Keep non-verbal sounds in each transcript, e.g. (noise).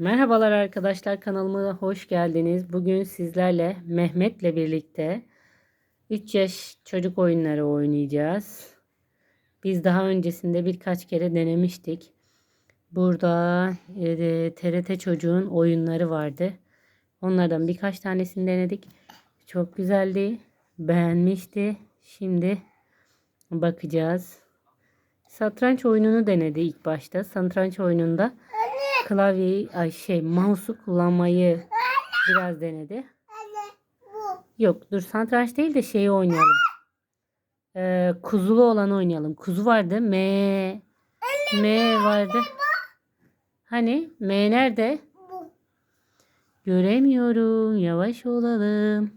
Merhabalar arkadaşlar kanalıma hoş geldiniz. Bugün sizlerle Mehmet'le birlikte 3 yaş çocuk oyunları oynayacağız. Biz daha öncesinde birkaç kere denemiştik. Burada e, TRT çocuğun oyunları vardı. Onlardan birkaç tanesini denedik. Çok güzeldi. Beğenmişti. Şimdi bakacağız. Satranç oyununu denedi ilk başta. Satranç oyununda klavyeyi ay şey mouse'u kullanmayı biraz denedi. Yok dur satranç değil de şeyi oynayalım. Ee, kuzulu olan oynayalım. Kuzu vardı. M M vardı. Hani M nerede? Göremiyorum. Yavaş olalım.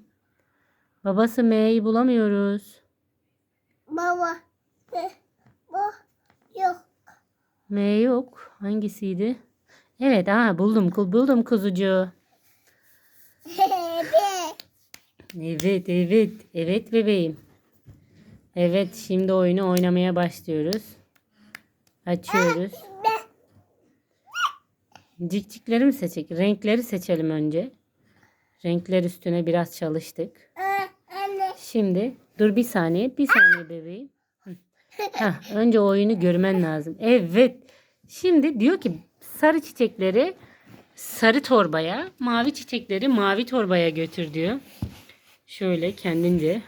Babası M'yi bulamıyoruz. Baba. Bu yok. M yok. Hangisiydi? Evet, ha buldum. Buldum kuzucuğu. (laughs) Evet, evet. Evet bebeğim. Evet, şimdi oyunu oynamaya başlıyoruz. Açıyoruz. Cikcikleri mi seçecek? Renkleri seçelim önce. Renkler üstüne biraz çalıştık. Şimdi dur bir saniye. Bir saniye bebeğim. Hah, önce oyunu görmen lazım. Evet. Şimdi diyor ki sarı çiçekleri sarı torbaya, mavi çiçekleri mavi torbaya götür diyor. Şöyle kendince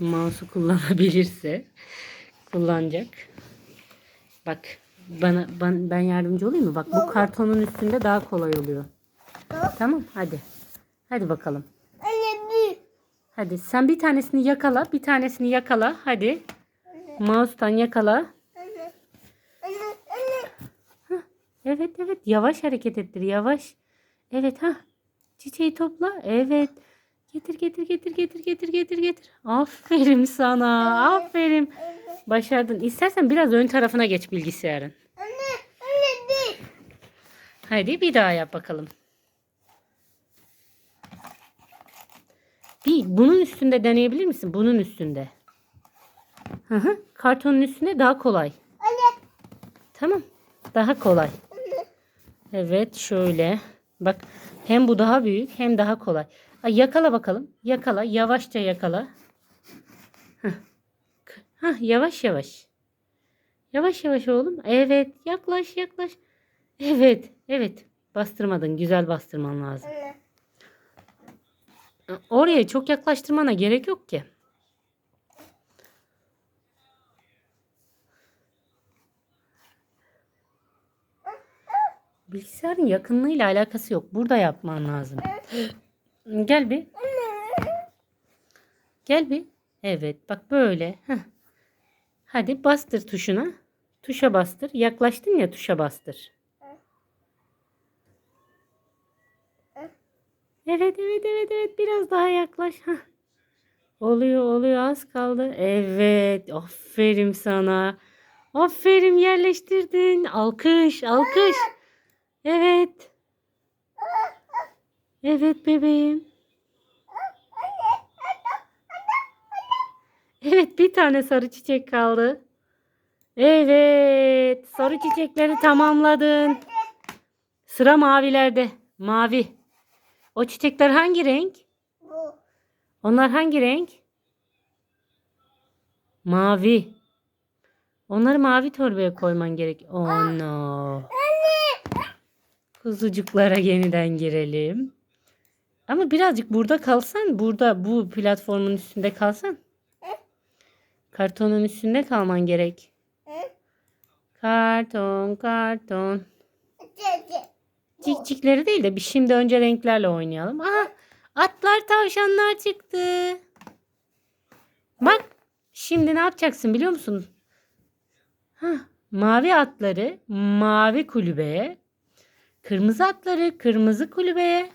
mouse'u kullanabilirse kullanacak. Bak bana ben, ben yardımcı olayım mı? Bak bu kartonun üstünde daha kolay oluyor. Tamam hadi. Hadi bakalım. Hadi sen bir tanesini yakala, bir tanesini yakala. Hadi. Mouse'tan yakala. Anne. Anne. Anne. Evet evet yavaş hareket ettir yavaş. Evet ha. Çiçeği topla. Evet. Getir getir getir getir getir getir getir. Aferin sana. Aferin. Başardın. İstersen biraz ön tarafına geç bilgisayarın. Anne. Anne büyük. Hadi bir daha yap bakalım. Bir bunun üstünde deneyebilir misin? Bunun üstünde. Hı hı. Kartonun üstünde daha kolay. Anne. Tamam. Daha kolay. Evet şöyle. Bak hem bu daha büyük hem daha kolay. Ay, yakala bakalım. Yakala. Yavaşça yakala. Hah. Hah, yavaş yavaş. Yavaş yavaş oğlum. Evet. Yaklaş yaklaş. Evet. Evet. Bastırmadın. Güzel bastırman lazım. Oraya çok yaklaştırmana gerek yok ki. Bilgisayarın yakınlığıyla alakası yok. Burada yapman lazım. Gel bir. Gel bir. Evet bak böyle. Heh. Hadi bastır tuşuna. Tuşa bastır. Yaklaştın ya tuşa bastır. Evet evet evet evet biraz daha yaklaş. Hah. Oluyor oluyor az kaldı. Evet aferin sana. Aferin yerleştirdin. Alkış alkış. Evet. Evet bebeğim. Evet bir tane sarı çiçek kaldı. Evet sarı çiçekleri tamamladın. Sıra mavilerde. Mavi. O çiçekler hangi renk? Onlar hangi renk? Mavi. Onları mavi torbaya koyman gerek. Oh no. Kuzucuklara yeniden girelim. Ama birazcık burada kalsan, burada bu platformun üstünde kalsan. Kartonun üstünde kalman gerek. Karton, karton. Cikcikleri değil de bir şimdi önce renklerle oynayalım. Aha atlar tavşanlar çıktı. Bak şimdi ne yapacaksın biliyor musun? Hah, mavi atları mavi kulübeye, kırmızı atları kırmızı kulübeye,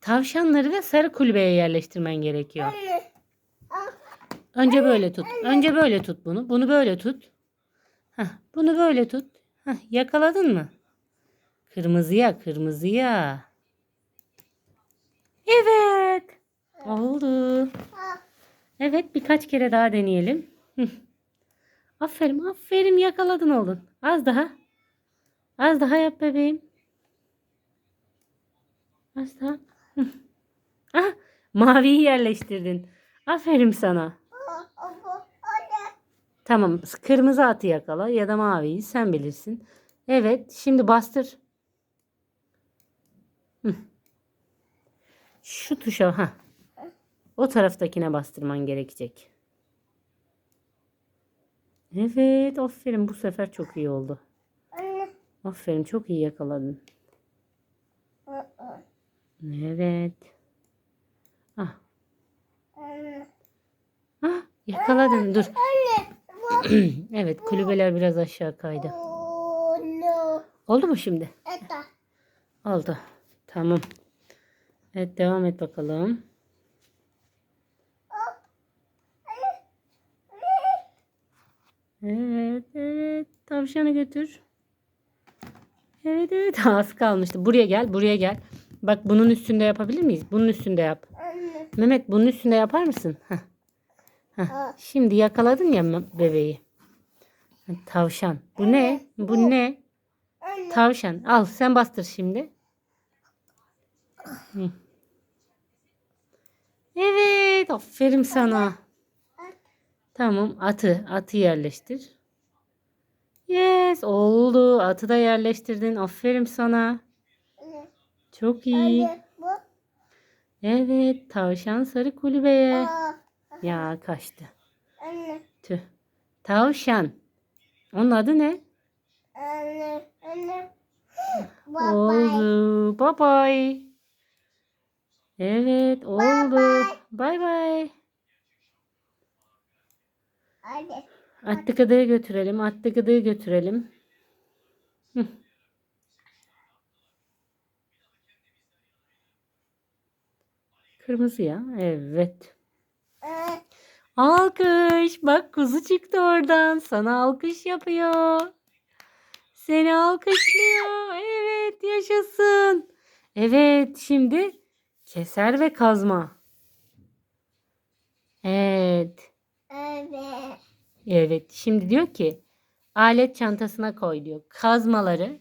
tavşanları da sarı kulübeye yerleştirmen gerekiyor. Önce böyle tut. Önce böyle tut bunu. Bunu böyle tut. Hah, bunu böyle tut. Hah, yakaladın mı? Kırmızıya, kırmızıya. Evet. Oldu. Evet, birkaç kere daha deneyelim. Aferin, aferin yakaladın oğlum. Az daha. Az daha yap bebeğim. Asla. Hı. (laughs) Ah, maviyi yerleştirdin. Aferin sana. Tamam. Kırmızı atı yakala ya da maviyi sen bilirsin. Evet. Şimdi bastır. Şu tuşa ha. O taraftakine bastırman gerekecek. Evet, aferin. Bu sefer çok iyi oldu. Aferin, çok iyi yakaladın. Evet. Ah, ah yakaladın. Dur. (clears throat) Evet, kulübeler biraz aşağı kaydı. Oh. Oldu mu şimdi? Oldu. Tamam. Evet, devam et bakalım. Evet, evet. Tavşanı götür. Evet, evet. (laughs) Az kalmıştı. Buraya gel, buraya gel. Bak bunun üstünde yapabilir miyiz? Bunun üstünde yap. Anne. Mehmet bunun üstünde yapar mısın? Heh. Heh. Şimdi yakaladın ya bebeği. Tavşan. Bu ne? Bu ne? Anne. Tavşan. Al sen bastır şimdi. Hı. Evet. Aferin sana. Tamam. Atı. Atı yerleştir. Yes. Oldu. Atı da yerleştirdin. Aferin sana. Çok iyi. Anne. Bu. Evet. Tavşan sarı kulübeye. Aa. Ya kaçtı. Anne. Tüh. Tavşan. Onun adı ne? Anne. Anne. (gasps) Bye bye. Oldu. Bye bye. Evet oldu. Bye bye. Hadi. Atlı gıdığı götürelim. Atlı gıdığı götürelim. Kırmızı ya. Evet. Alkış. Bak kuzu çıktı oradan. Sana alkış yapıyor. Seni alkışlıyor. Evet yaşasın. Evet şimdi keser ve kazma. Evet. Evet. Evet. Şimdi diyor ki alet çantasına koy diyor. Kazmaları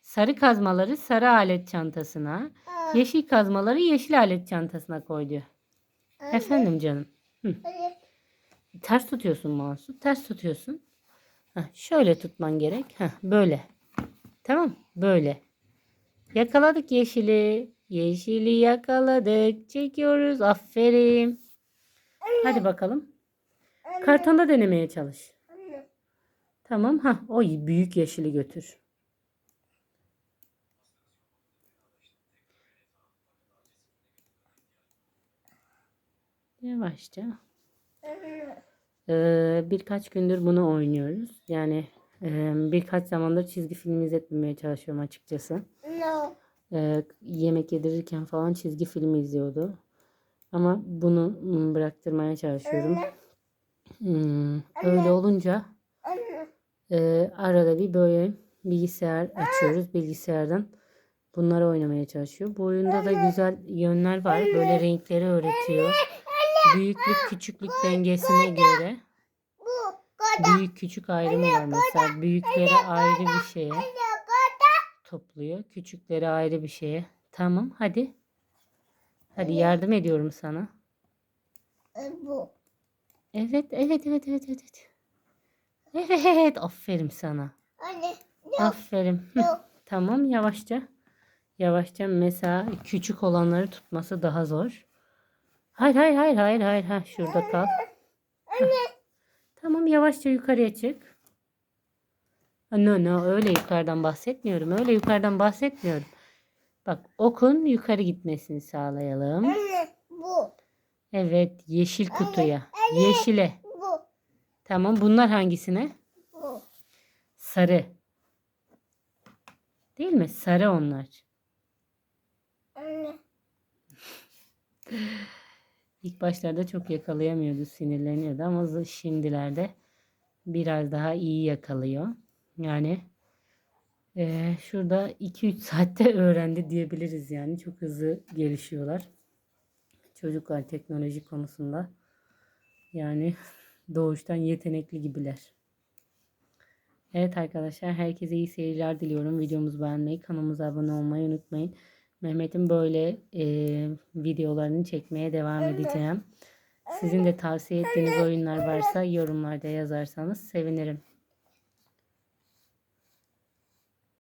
sarı kazmaları sarı alet çantasına, Aa, yeşil kazmaları yeşil alet çantasına koy diyor. anne. Efendim canım. Anne. Ters tutuyorsun mouse'u. Ters tutuyorsun. Heh, şöyle tutman gerek. Heh, böyle. Tamam. Böyle. Yakaladık yeşili. Yeşili yakaladık. Çekiyoruz. Aferin. Hadi bakalım. Anne. Kartonda denemeye çalış. Anne. Tamam. Ha, o büyük yeşili götür. Yavaşça. Ee, birkaç gündür bunu oynuyoruz. Yani e, birkaç zamandır çizgi film izletmemeye çalışıyorum açıkçası. No. Ee, yemek yedirirken falan çizgi film izliyordu. Ama bunu bıraktırmaya çalışıyorum. Hmm, öyle olunca e, arada bir böyle bilgisayar açıyoruz. Bilgisayardan bunları oynamaya çalışıyor. Bu oyunda da güzel yönler var. Böyle renkleri öğretiyor. Büyüklük küçüklük dengesine göre. Büyük küçük ayrımı var mesela. Büyükleri ayrı bir şeye topluyor. Küçükleri ayrı bir şeye. Tamam hadi. Hadi yardım ediyorum sana. Ee, Bu. Evet evet evet evet evet. Evet aferin sana. Anne. Aferin. (laughs) Tamam yavaşça. Yavaşça mesela küçük olanları tutması daha zor. Hayır hayır hayır hayır hayır. Ha, şurada kal. Anne. Tamam yavaşça yukarıya çık. No no öyle yukarıdan bahsetmiyorum. Öyle yukarıdan bahsetmiyorum. Bak okun yukarı gitmesini sağlayalım. Anne. Bu. Evet yeşil kutuya. Yeşile. Bu. Tamam bunlar hangisine? Bu. Sarı. Değil mi? Sarı onlar. Anne. (laughs) İlk başlarda çok yakalayamıyordu, sinirleniyordu ama şimdilerde biraz daha iyi yakalıyor. Yani eee, şurada 2-3 saatte (laughs) öğrendi diyebiliriz yani. Çok hızlı gelişiyorlar. Çocuklar teknoloji konusunda yani (laughs) doğuştan yetenekli gibiler. Evet arkadaşlar herkese iyi seyirler diliyorum. Videomuzu beğenmeyi, kanalımıza abone olmayı unutmayın. Mehmet'in böyle e, videolarını çekmeye devam edeceğim. Sizin de tavsiye ettiğiniz oyunlar varsa yorumlarda yazarsanız sevinirim.